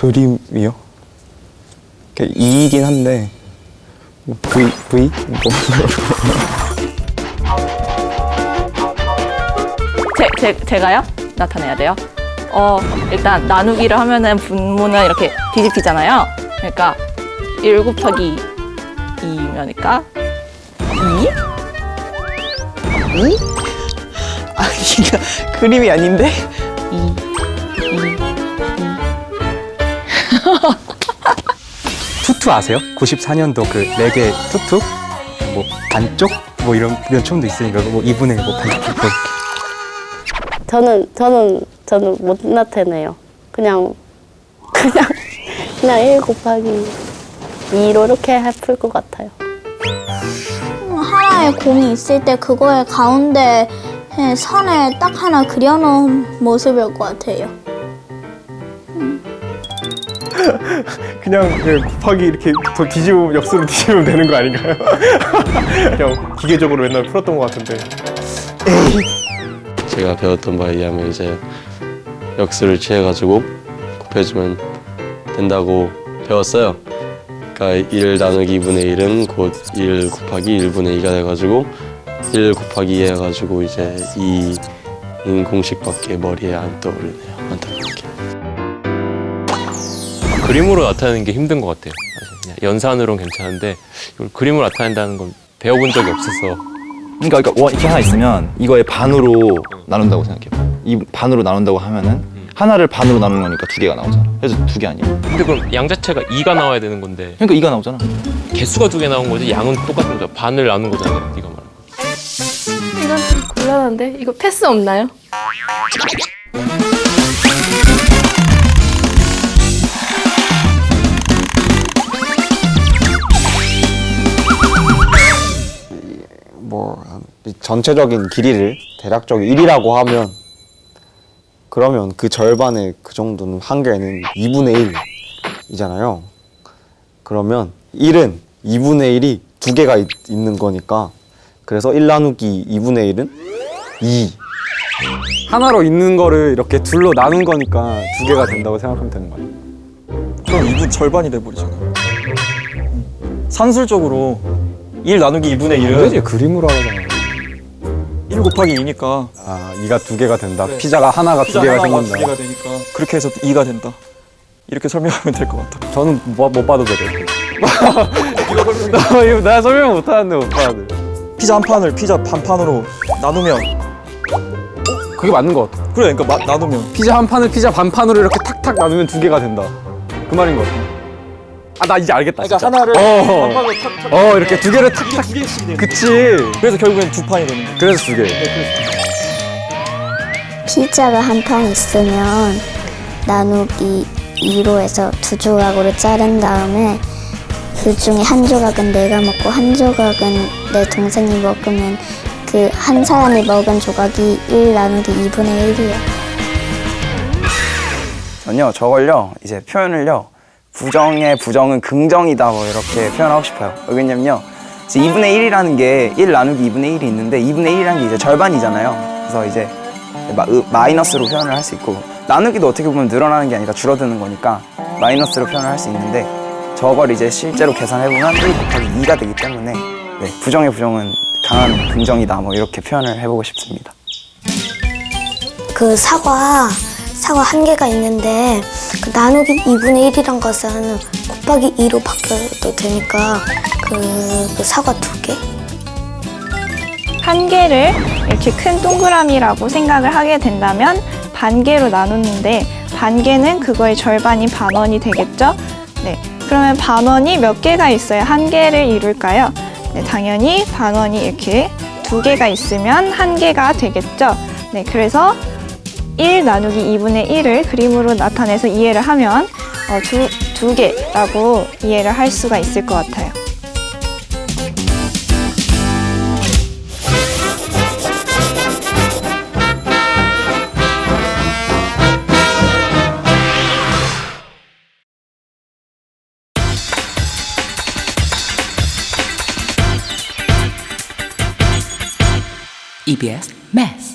그림이요? 2이긴 한데 뭐 V V 뭐 제, 제, 제가요? 나타내야 돼요? 어, 일단 나누기를 하면은 분모는 이렇게 뒤집히잖아요. 그러니까 1 곱하기 2면이니까 2? 이? 아 이거 그림이 아닌데? 투투 아세요? 94년도 그 레게 투투? 뭐 반쪽? 뭐 이런 면총도 있으니까 뭐 2분의 1, 뭐 반쪽 뭐 저는 저는 저는 못 나타내요. 그냥 그냥 그냥 1 곱하기 2로 이렇게 풀것 같아요. 하나의 공이 있을 때 그거의 가운데 선을 딱 하나 그려놓은 모습일 것 같아요. 그냥 그 곱하기 이렇게 더 뒤집으면 역수로 뒤집으면 되는 거 아닌가요? 그냥 기계적으로 맨날 풀었던 것 같은데 제가 배웠던 바에 의하면 이제 역수를 취해가지고 곱해주면 된다고 배웠어요. 그러니까 1 나누기 2분의 1은 곧 1 곱하기 1분의 2가 돼가지고 1 곱하기 2 해가지고 이제 2인 공식밖에 머리에 안 떠오르네요. 안타깝게. 그림으로 나타내는 게 힘든 것 같아요. 사실 그냥 연산으로는 괜찮은데 이걸 그림으로 나타낸다는 건 배워본 적이 없어서 그러니까, 그러니까 원 이렇게 하나 있으면 이거의 반으로 나눈다고 생각해요. 이 반으로 나눈다고 하면은 하나를 반으로 나누는 거니까 두 개가 나오잖아. 그래서 두 개 아니에요? 근데 그럼 양 자체가 2가 나와야 되는 건데 그러니까 이가 나오잖아. 개수가 두 개 나온 거지 양은 똑같은 거죠. 반을 나눈 거잖아요. 네가 말한 거. 이건 좀 곤란한데 이거 패스 없나요? 전체적인 길이를 대략적으로 1이라고 하면 그러면 그 절반의 그 정도는 한 개는 2분의 1이잖아요. 그러면 1은 2분의 1이 두 개가 있, 있는 거니까 그래서 1 나누기 2분의 1은 2. 하나로 있는 거를 이렇게 둘로 나눈 거니까 두 개가 된다고 생각하면 되는 거예요. 그럼 2분 절반이 돼버리잖아. 산술적으로 1 나누기 2분의 1은 그림으로 하잖아 요. 1 곱하기 2니까 아, 2가 두 개가 된다. 그래. 피자가 하나가 두 개가 하나가 두 생긴다. 개가 되니까 그렇게 해서 2가 된다. 이렇게 설명하면 될 것 같아. 저는 뭐, 못 봐도 돼요. 나 이거 나 설명 못 하는데 못 봐도 돼. 피자 한 판을 피자 반 판으로 나누면 그게 맞는 것 같아. 그래 그러니까 마- 나누면 피자 한 판을 피자 반 판으로 이렇게 탁탁 나누면 두 개가 된다. 그 말인 것 같아. 아, 나 이제 알겠다. 그러니까 진짜. 하나를 어. 반 판으로 탁탁 어, 이렇게 두 개를 탁탁. 두 개씩 되는 그치. 그래서 결국엔 두 판이 되는 거야. 그래서 두 개. 피자가 한 판 있으면 나누기 2로 해서 두 조각으로 자른 다음에 그 중에 한 조각은 내가 먹고 한 조각은 내 동생이 먹으면 그 한 사람이 먹은 조각이 1 나누기 2분의 1이에요. 전요 저걸요 이제 표현을요 부정의 부정은 긍정이다 뭐 이렇게 표현하고 싶어요. 왜냐면요. 이제 2분의 1이라는 게 1 나누기 2분의 1이 있는데 2분의 1이라는 게 이제 절반이잖아요. 그래서 이제 마, 으- 마이너스로 표현을 할 수 있고 나누기도 어떻게 보면 늘어나는 게 아니라 줄어드는 거니까 마이너스로 표현을 할 수 있는데 저걸 이제 실제로 계산해보면 1 곱하기 2가 되기 때문에 네, 부정의 부정은 강한 긍정이다 뭐 이렇게 표현을 해보고 싶습니다. 그 사과 사과 한 개가 있는데 그 나누기 2분의 1이란 것은 곱하기 2로 바뀌어도 되니까 그, 그 사과 두 개? 한 개를 이렇게 큰 동그라미라고 생각을 하게 된다면 반 개로 나누는데 반 개는 그거의 절반인 반원이 되겠죠? 네. 그러면 반원이 몇 개가 있어야 한 개를 이룰까요? 네, 당연히 반원이 이렇게 두 개가 있으면 한 개가 되겠죠? 네, 그래서 1 나누기 2분의 1을 그림으로 나타내서 이해를 하면 어, 두, 두 개라고 이해를 할 수가 있을 것 같아요. EBS Math